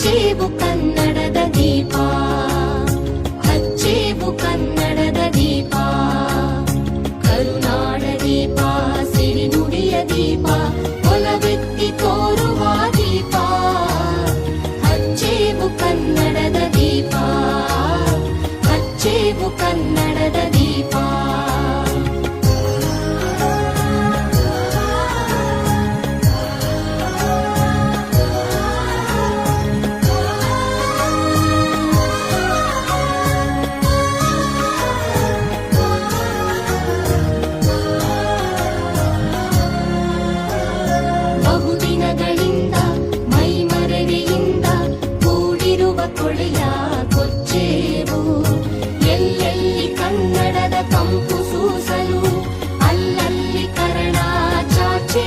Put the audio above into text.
ಹಚ್ಚೇವು ಕನ್ನಡದ ದೀಪ. ಹಚ್ಚೇವು ಕನ್ನಡದ ದೀಪ. ಕರುನಾಡ ದೀಪ ಸಿರಿನುಡಿಯ ದೀಪ, ಒಲವೆತ್ತಿ ತೋರುವ ದೀಪ. ಹಚ್ಚೇವು ಕನ್ನಡದ ದೀಪ. ಹಚ್ಚೇವು ಕನ್ನಡದ ದೀಪ ತೊಳೆಯ ಕೊಚ್ಚೇವು. ಎಲ್ಲೆಲ್ಲಿ ಕನ್ನಡದ ಕಂಪು ಸೂಸಲು ಅಲ್ಲಲ್ಲಿ ಕರ್ಣ ಚಾಚೇ